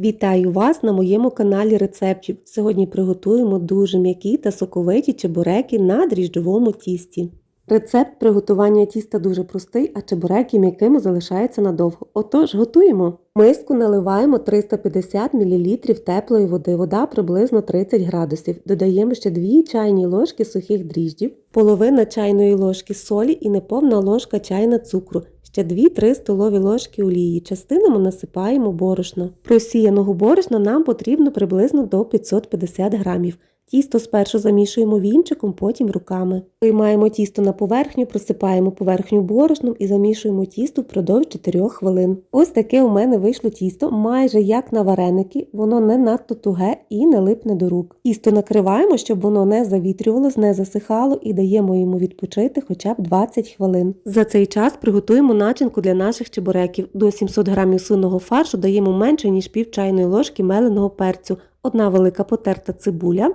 Вітаю вас на моєму каналі рецептів. Сьогодні приготуємо дуже м'які та соковиті чебуреки на дріжджовому тісті. Рецепт приготування тіста дуже простий, а чебуреки м'якими залишаються надовго. Отож, готуємо. В Миску наливаємо 350 мл теплої води, вода приблизно 30 градусів. Додаємо ще 2 чайні ложки сухих дріжджів, половина чайної ложки солі і неповна ложка чайна цукру. Ще 2-3 столові ложки олії. Частинами насипаємо борошно. Просіяного борошна нам потрібно приблизно до 550 грамів. Тісто спершу замішуємо вінчиком, потім руками. Приймаємо тісто на поверхню, просипаємо поверхню борошном і замішуємо тісто впродовж 4 хвилин. Ось таке у мене вийшло тісто, майже як на вареники, воно не надто туге і не липне до рук. Тісто накриваємо, щоб воно не завітрювалось, не засихало і даємо йому відпочити хоча б 20 хвилин. За цей час приготуємо начинку для наших чебуреків. До 700 грамів свиного фаршу даємо менше, ніж пів чайної ложки меленого перцю, одна велика потерта цибуля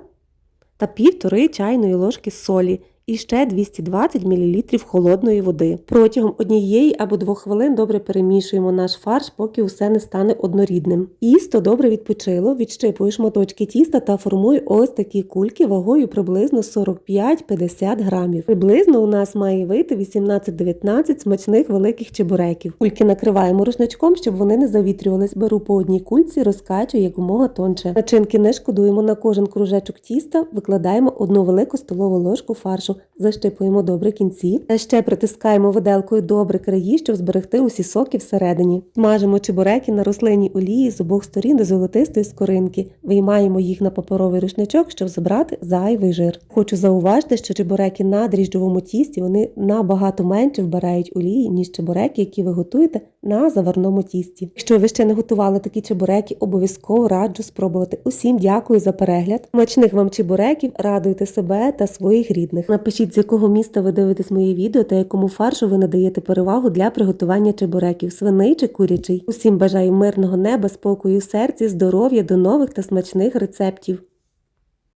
та півтори чайної ложки солі і ще 220 мл холодної води. Протягом однієї або двох хвилин добре перемішуємо наш фарш, поки усе не стане однорідним. Тісто добре відпочило, відщипую шматочки тіста та формую ось такі кульки вагою приблизно 45-50 грамів. Приблизно у нас має вийти 18-19 смачних великих чебуреків. Кульки накриваємо рушничком, щоб вони не завітрювались. Беру по одній кульці, розкачую якомога тонше. Начинки не шкодуємо на кожен кружечок тіста, викладаємо одну велику столову ложку фаршу, защипуємо добре кінці, та ще притискаємо виделкою добре краї, щоб зберегти усі соки всередині. Смажимо чебуреки на рослинній олії з обох сторін до золотистої скоринки, виймаємо їх на паперовий рушничок, щоб забрати зайвий жир. Хочу зауважити, що чебуреки на дріжджовому тісті вони набагато менше вбирають олії, ніж чебуреки, які ви готуєте на заварному тісті. Якщо ви ще не готували такі чебуреки, обов'язково раджу спробувати. Усім дякую за перегляд. Смачних вам чебуреків, радуйте себе та своїх рідних. Напишіть, з якого міста ви дивитесь моє відео та якому фаршу ви надаєте перевагу для приготування чебуреків, свиний чи курячий. Усім бажаю мирного неба, спокою в серці, здоров'я, до нових та смачних рецептів.